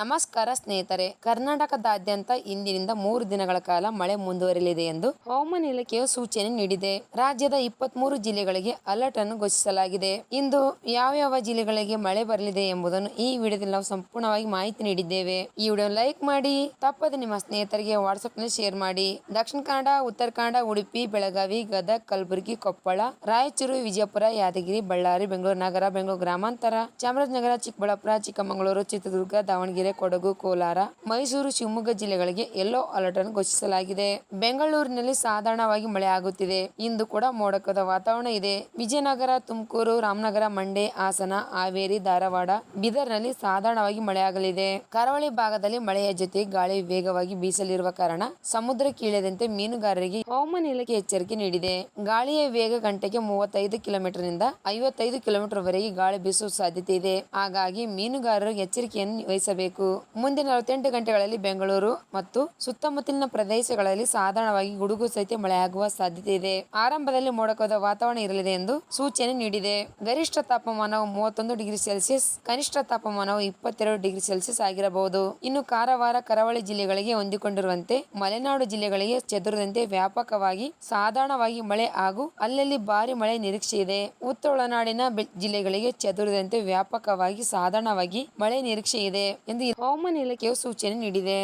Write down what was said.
ನಮಸ್ಕಾರ ಸ್ನೇಹಿತರೆ. ಕರ್ನಾಟಕದಾದ್ಯಂತ ಇಂದಿನಿಂದ ಮೂರು ದಿನಗಳ ಕಾಲ ಮಳೆ ಮುಂದುವರಿಯಲಿದೆ ಎಂದು ಹವಾಮಾನ ಇಲಾಖೆಯು ಸೂಚನೆ ನೀಡಿದೆ. ರಾಜ್ಯದ ಇಪ್ಪತ್ಮೂರು ಜಿಲ್ಲೆಗಳಿಗೆ ಅಲರ್ಟ್ ಅನ್ನು ಘೋಷಿಸಲಾಗಿದೆ. ಇಂದು ಯಾವ ಯಾವ ಜಿಲ್ಲೆಗಳಿಗೆ ಮಳೆ ಬರಲಿದೆ ಎಂಬುದನ್ನು ಈ ವಿಡಿಯೋದಲ್ಲಿ ನಾವು ಸಂಪೂರ್ಣವಾಗಿ ಮಾಹಿತಿ ನೀಡಿದ್ದೇವೆ. ಈ ವಿಡಿಯೋ ಲೈಕ್ ಮಾಡಿ, ತಪ್ಪದೆ ನಿಮ್ಮ ಸ್ನೇಹಿತರಿಗೆ ವಾಟ್ಸ್ಆಪ್ನಲ್ಲಿ ಶೇರ್ ಮಾಡಿ. ದಕ್ಷಿಣ ಕನ್ನಡ, ಉತ್ತರ ಕನ್ನಡ, ಉಡುಪಿ, ಬೆಳಗಾವಿ, ಗದಗ, ಕಲಬುರಗಿ, ಕೊಪ್ಪಳ, ರಾಯಚೂರು, ವಿಜಯಪುರ, ಯಾದಗಿರಿ, ಬಳ್ಳಾರಿ, ಬೆಂಗಳೂರು ನಗರ, ಬೆಂಗಳೂರು ಗ್ರಾಮಾಂತರ, ಚಾಮರಾಜನಗರ, ಚಿಕ್ಕಬಳ್ಳಾಪುರ, ಚಿಕ್ಕಮಗಳೂರು, ಚಿತ್ರದುರ್ಗ, ದಾವಣಗೆರೆ ಕೊಡಗು, ಕೋಲಾರ, ಮೈಸೂರು, ಶಿವಮೊಗ್ಗ ಜಿಲ್ಲೆಗಳಿಗೆ ಯೆಲ್ಲೋ ಅಲರ್ಟ್ ಅನ್ನು ಘೋಷಿಸಲಾಗಿದೆ. ಬೆಂಗಳೂರಿನಲ್ಲಿ ಸಾಧಾರಣವಾಗಿ ಮಳೆ ಆಗುತ್ತಿದೆ. ಇಂದು ಕೂಡ ಮೋಡಕದ ವಾತಾವರಣ ಇದೆ. ವಿಜಯನಗರ, ತುಮಕೂರು, ರಾಮನಗರ, ಮಂಡ್ಯ, ಹಾಸನ, ಹಾವೇರಿ, ಧಾರವಾಡ, ಬೀದರ್ನಲ್ಲಿ ಸಾಧಾರಣವಾಗಿ ಮಳೆಯಾಗಲಿದೆ ಕರಾವಳಿ ಭಾಗದಲ್ಲಿ ಮಳೆಯ ಜೊತೆ ಗಾಳಿ ವೇಗವಾಗಿ ಬೀಸಲಿರುವ ಕಾರಣ ಸಮುದ್ರ ಕೀಳದಂತೆ ಮೀನುಗಾರರಿಗೆ ಹವಾಮಾನ ಇಲಾಖೆ ಎಚ್ಚರಿಕೆ ನೀಡಿದೆ. ಗಾಳಿಯ ವೇಗ ಗಂಟೆಗೆ ಮೂವತ್ತೈದು ಕಿಲೋಮೀಟರ್ನಿಂದ ಐವತ್ತೈದು ಕಿಲೋಮೀಟರ್ ವರೆಗೆ ಗಾಳಿ ಬೀಸುವ ಸಾಧ್ಯತೆ ಇದೆ. ಹಾಗಾಗಿ ಮೀನುಗಾರರು ಎಚ್ಚರಿಕೆಯನ್ನು ವಹಿಸಬೇಕು. ಮುಂದಿನ ನಲವತ್ತೆಂಟು ಗಂಟೆಗಳಲ್ಲಿ ಬೆಂಗಳೂರು ಮತ್ತು ಸುತ್ತಮುತ್ತಲಿನ ಪ್ರದೇಶಗಳಲ್ಲಿ ಸಾಧಾರಣವಾಗಿ ಗುಡುಗು ಸಹಿತ ಮಳೆಯಾಗುವ ಸಾಧ್ಯತೆ ಇದೆ. ಆರಂಭದಲ್ಲಿ ಮೋಡಕದ ವಾತಾವರಣ ಇರಲಿದೆ ಎಂದು ಸೂಚನೆ ನೀಡಿದೆ. ಗರಿಷ್ಠ ತಾಪಮಾನವು ಮೂವತ್ತೊಂದು ಡಿಗ್ರಿ ಸೆಲ್ಸಿಯಸ್, ಕನಿಷ್ಠ ತಾಪಮಾನವು ಇಪ್ಪತ್ತೆರಡು ಡಿಗ್ರಿ ಸೆಲ್ಸಿಯಸ್ ಆಗಿರಬಹುದು. ಇನ್ನು ಕಾರವಾರ, ಕರಾವಳಿ ಜಿಲ್ಲೆಗಳಿಗೆ ಹೊಂದಿಕೊಂಡಿರುವಂತೆ ಮಲೆನಾಡು ಜಿಲ್ಲೆಗಳಿಗೆ ಚದುರದಂತೆ ವ್ಯಾಪಕವಾಗಿ ಸಾಧಾರಣವಾಗಿ ಮಳೆ ಹಾಗೂ ಅಲ್ಲಲ್ಲಿ ಭಾರಿ ಮಳೆ ನಿರೀಕ್ಷೆ ಇದೆ. ಉತ್ತರ ಒಳನಾಡಿನ ಜಿಲ್ಲೆಗಳಿಗೆ ಚದುರದಂತೆ ವ್ಯಾಪಕವಾಗಿ ಸಾಧಾರಣವಾಗಿ ಮಳೆ ನಿರೀಕ್ಷೆ ಇದೆ. ಎಂದು ಹವಾಮಾನ ಇಲಾಖೆಯು ಸೂಚನೆ ನೀಡಿದೆ